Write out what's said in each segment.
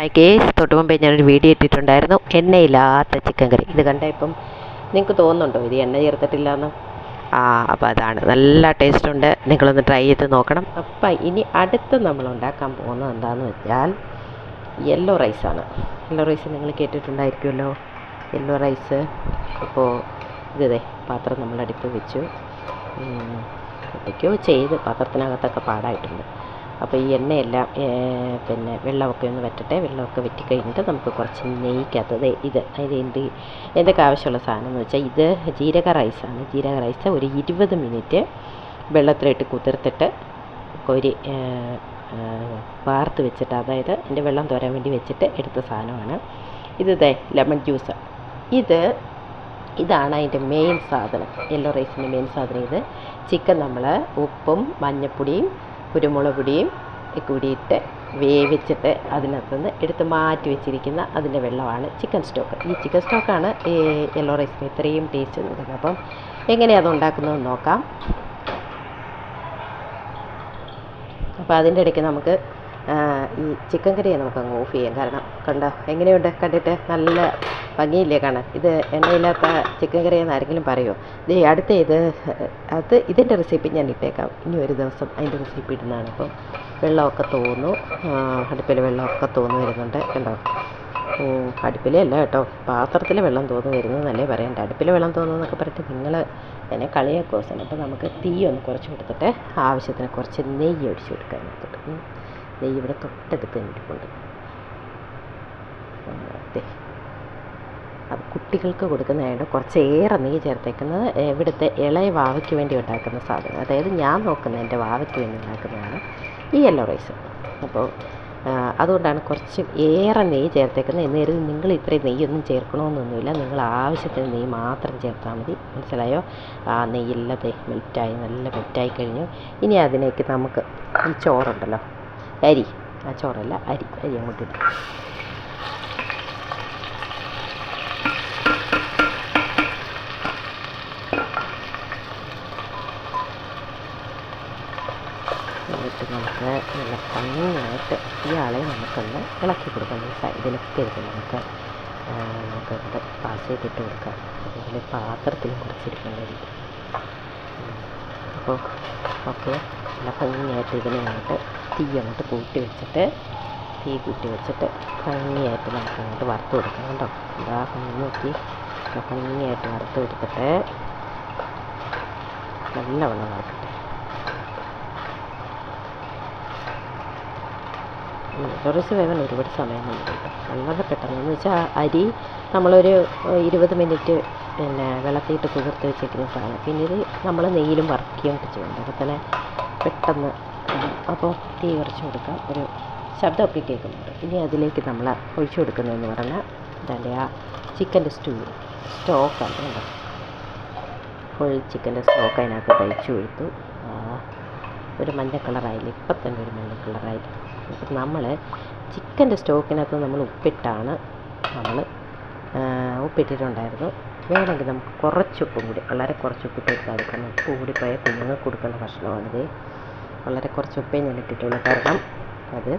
Hi case തൊട്ട് മുമ്പേ ഞാനൊരു വീഡിയോ ഇട്ടിട്ടുണ്ടായിരുന്നു. എണ്ണയില്ലാത്ത ചിക്കൻ കറി ഇത് കണ്ട ഇപ്പം നിങ്ങൾക്ക് തോന്നുന്നുണ്ടോ? ഇത് എണ്ണ ചേർത്തിട്ടില്ല എന്ന് ആ അപ്പോൾ അതാണ്. നല്ല ടേസ്റ്റ് ഉണ്ട്. നിങ്ങളൊന്ന് ട്രൈ ചെയ്ത് നോക്കണം. അപ്പം ഇനി അടുത്ത് നമ്മൾ ഉണ്ടാക്കാൻ പോകുന്നത് എന്താണെന്ന് വെച്ചാൽ യെല്ലോ റൈസാണ് യെല്ലോ റൈസ് നിങ്ങൾ കേട്ടിട്ടുണ്ടായിരിക്കുമല്ലോ. യെല്ലോ റൈസ് അപ്പോൾ ഇതേ പാത്രം നമ്മൾ അടുപ്പ് വെച്ചു എന്തൊക്കെയോ ചെയ്ത് പാത്രത്തിനകത്തൊക്കെ പാടായിട്ടുണ്ട്. അപ്പോൾ ഈ എണ്ണയെല്ലാം പിന്നെ വെള്ളമൊക്കെ ഒന്ന് വറ്റട്ടെ. വെള്ളമൊക്കെ വറ്റി കഴിഞ്ഞിട്ട് നമുക്ക് കുറച്ച് നെയ്ക്കകത്ത് ദേ ഇത് എന്ത് എന്തൊക്കെ ആവശ്യമുള്ള സാധനം എന്ന് വെച്ചാൽ ഇത് ജീരക റൈസാണ്. ജീരക റൈസ് ഒരു ഇരുപത് മിനിറ്റ് വെള്ളത്തിലിട്ട് കുതിർത്തിട്ട് കോരി വാർത്ത് വെച്ചിട്ട് അതായത് അതിന്റെ വെള്ളം തോരാൻ വേണ്ടി വെച്ചിട്ട് എടുത്ത സാധനമാണ്. ഇത് ദേ ലെമൺ ജ്യൂസ്. ഇത് ഇതാണ് അതിന്റെ മെയിൻ സാധനം. യെല്ലോ റൈസിന്റെ മെയിൻ സാധനം ഇത്. ചിക്കൻ നമ്മൾ ഉപ്പും മഞ്ഞപ്പൊടിയും കുരുമുളക് പൊടിയും കൂടിയിട്ട് വേവിച്ചിട്ട് അതിനകത്തുനിന്ന് എടുത്ത് മാറ്റി വെച്ചിരിക്കുന്ന അതിന്റെ വെള്ളമാണ് ചിക്കൻ സ്റ്റോക്ക്. ഈ ചിക്കൻ സ്റ്റോക്കാണ് ഈ യെല്ലോ റൈസിന് ഇത്രയും ടേസ്റ്റ് നൽകുന്നത് അപ്പം എങ്ങനെയാണ് അത് ഉണ്ടാക്കുന്നതെന്ന് നോക്കാം. അപ്പോൾ അതിന്റെ ഇടയ്ക്ക് നമുക്ക് ഈ ചിക്കൻ കറിയെ നമുക്ക് അങ്ങ് ഓഫ് ചെയ്യാം. കാരണം കണ്ടോ എങ്ങനെയുണ്ട് കണ്ടിട്ട്? നല്ല ഭംഗിയില്ലേ കാണാൻ? ഇത് എണ്ണയില്ലാത്ത ചിക്കൻ കറി എന്ന് ആരെങ്കിലും പറയുമോ ദേ അടുത്ത ഇത് അത് ഇതിന്റെ റെസിപ്പി ഞാൻ ഇട്ടേക്കാം. ഇനി ഒരു ദിവസം അതിന്റെ റെസിപ്പി ഇടുന്നതാണ്. അപ്പം വെള്ളമൊക്കെ തോന്നു. അടുപ്പിൽ വെള്ളമൊക്കെ തോന്നു വരുന്നുണ്ട് കണ്ടോ? അടുപ്പിലെ അല്ല കേട്ടോ. പാത്രത്തിൽ വെള്ളം തോന്നു വരുന്നതല്ലേ പറയണ്ട? അടുപ്പിൽ വെള്ളം തോന്നുന്നൊക്കെ പറഞ്ഞിട്ട് നിങ്ങൾ എന്നെ കളിയാക്കുക ദിവസം അപ്പോൾ നമുക്ക് തീ ഒന്ന് കുറച്ച് കൊടുത്തിട്ട് ആവശ്യത്തിന് കുറച്ച് നെയ്യ് ഒഴിച്ച് കൊടുക്കാൻ നെയ്യ് ഇവിടെ തൊട്ടടുത്ത് ഇരിപ്പുണ്ട് ദേ. അത് കുട്ടികൾക്ക് കൊടുക്കുന്നതായത് കുറച്ചേറെ നെയ്യ് ചേർത്തേക്കുന്നത് ഇവിടുത്തെ ഇളയ വാവയ്ക്ക് വേണ്ടി ഉണ്ടാക്കുന്ന സാധനം. അതായത് ഞാൻ നോക്കുന്ന എന്റെ വാവയ്ക്ക് വേണ്ടി ഉണ്ടാക്കുന്നതാണ് ഈ യെല്ലോ റൈസ് അപ്പോൾ അതുകൊണ്ടാണ് കുറച്ച് ഏറെ നെയ്യ് ചേർത്തേക്കുന്നത്. എന്നേരം നിങ്ങൾ ഇത്രയും നെയ്യൊന്നും ചേർക്കണമെന്നൊന്നുമില്ല. നിങ്ങൾ ആവശ്യത്തിന് നെയ്യ് മാത്രം ചേർത്താൽ മതി. മനസ്സിലായോ? ആ നെയ്യില്ലാതെ മെൽറ്റായി നല്ല മെൽറ്റായി കഴിഞ്ഞു. ഇനി അതിലേക്ക് നമുക്ക് ഈ ചോറുണ്ടല്ലോ. അരി. ആ ചോറല്ല അരി. അരി അങ്ങോട്ട് ഇടും എന്നിട്ട് നമുക്ക് നല്ല ഭംഗിയായിട്ട് ഇയാളെ നമുക്കൊന്ന് ഇളക്കി കൊടുക്കാം. ഈ സൈഡിലൊക്കെ ഇരുന്ന് നമുക്ക്. നമുക്ക് ഇവിടെ പാസ് ചെയ്തിട്ട് കൊടുക്കാം. അല്ലെങ്കിൽ പാത്രത്തിൽ കുറച്ചിരിക്കേണ്ടതായിരിക്കും അപ്പോൾ ഓക്കെ. നല്ല ഭംഗിയായിട്ട് ഇതിനെ അങ്ങോട്ട് തീ അങ്ങോട്ട് കൂട്ടി വെച്ചിട്ട് തീ കൂട്ടി വെച്ചിട്ട് ഭംഗിയായിട്ട് നമുക്ക് അങ്ങോട്ട് വറുത്ത് കൊടുക്കണം കേട്ടോ. എന്താ ഭംഗി നോക്കി. ഭംഗിയായിട്ട് വറുത്ത് കൊടുത്തിട്ട് നല്ലവണ്ണം വറുക്കട്ടെ. റൈസ് വേകാൻ ഒരുപാട് സമയം കേട്ടോ വളരെ പെട്ടെന്ന്. വെച്ചാൽ അരി നമ്മളൊരു ഇരുപത് മിനിറ്റ് പിന്നെ വെള്ളത്തിയിട്ട് കുതിർത്ത് വെച്ചേക്കുന്ന സാധനം. പിന്നെ ഇത് നമ്മൾ നെയ്യിലും വറുക്കുകയും ഒക്കെ ചെയ്യുന്നുണ്ട് അപ്പോൾ തന്നെ പെട്ടെന്ന് അപ്പോൾ തീ കുറച്ച് കൊടുക്കാം. ഒരു ശബ്ദമൊക്കെ കേൾക്കുന്നുണ്ട്. ഇനി അതിലേക്ക് നമ്മൾ ഒഴിച്ചു കൊടുക്കുന്നതെന്ന് പറഞ്ഞാൽ ഇതാന്റെ ആ ചിക്കന്റെ സ്റ്റൂ സ്റ്റോക്കാണ് കേട്ടോ ഫുൾ ചിക്കന്റെ സ്റ്റോക്ക് അതിനകത്ത് തയ്ച്ചു കൊടുത്തു. ഒരു മഞ്ഞ കളറായില്ല ഇപ്പം തന്നെ ഒരു മഞ്ഞ കളറായി അപ്പം നമ്മൾ ചിക്കന്റെ സ്റ്റോക്കിനകത്ത് നമ്മൾ ഉപ്പിട്ടാണ് നമ്മൾ ഉപ്പിട്ടിട്ടുണ്ടായിരുന്നു. വേണമെങ്കിൽ നമുക്ക് കുറച്ച് ഉപ്പും കൂടി വളരെ കുറച്ച് ഉപ്പ് ഇട്ട് കൊടുക്കാം ഉപ്പ് കൂടി പോയ കുഞ്ഞുങ്ങൾക്ക് കൊടുക്കുന്ന ഭക്ഷണമാണിത്. വളരെ കുറച്ച് ഉപ്പേ ഞാൻ ഇട്ടിട്ടുള്ളൂ. കാരണം അത്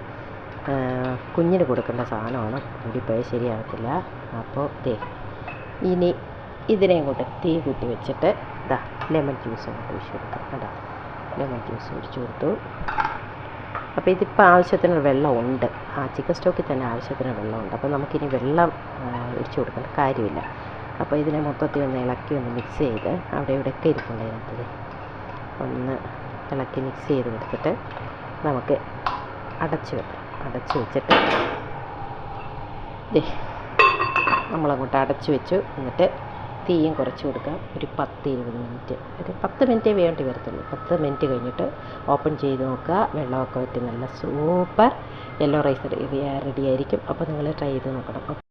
കുഞ്ഞിന് കൊടുക്കേണ്ട സാധനമാണ്. കൂടിപ്പോയാൽ ശരിയാകത്തില്ല അപ്പോൾ ദേ ഇനി ഇതിനെയും കൂട്ട് തീ കൂട്ടി വെച്ചിട്ട് ഇതാ ലെമൺ ജ്യൂസ് അങ്ങോട്ട് ഒഴിച്ച് കൊടുക്കാം. കേട്ടോ ലെമൺ ജ്യൂസ് ഒഴിച്ച് കൊടുത്തു. അപ്പോൾ ഇതിപ്പോൾ ആവശ്യത്തിന് വെള്ളമുണ്ട്. ആ ചിക്കൻ സ്റ്റോക്കിൽ തന്നെ ആവശ്യത്തിന് വെള്ളമുണ്ട്. അപ്പോൾ നമുക്കിനി വെള്ളം ഒഴിച്ചു കൊടുക്കേണ്ട കാര്യമില്ല. അപ്പോൾ ഇതിനെ മൊത്തത്തിൽ ഒന്ന് ഇളക്കി ഒന്ന് മിക്സ് ചെയ്ത് അവിടെ ഇവിടെയൊക്കെ ഇരിപ്പുണ്ട് അതിനകത്ത് ഒന്ന് ഇളക്കി മിക്സ് ചെയ്ത് കൊടുത്തിട്ട് നമുക്ക് അടച്ചു വെക്കാം. അടച്ചു വെച്ചിട്ട് നമ്മളങ്ങോട്ട് അടച്ചു വെച്ചു. എന്നിട്ട് തീയും കുറച്ച് കൊടുക്കുക ഒരു പത്ത് ഇരുപത് മിനിറ്റ്. ഒരു പത്ത് മിനിറ്റേ വേണ്ടി വരത്തുള്ളൂ. പത്ത് മിനിറ്റ് കഴിഞ്ഞിട്ട് ഓപ്പൺ ചെയ്ത് നോക്കുക. വെള്ളമൊക്കെ വറ്റി നല്ല സൂപ്പർ. യെല്ലോ റൈസ് റെഡി ആയിരിക്കും അപ്പോൾ നിങ്ങൾ ട്രൈ ചെയ്ത് നോക്കണം.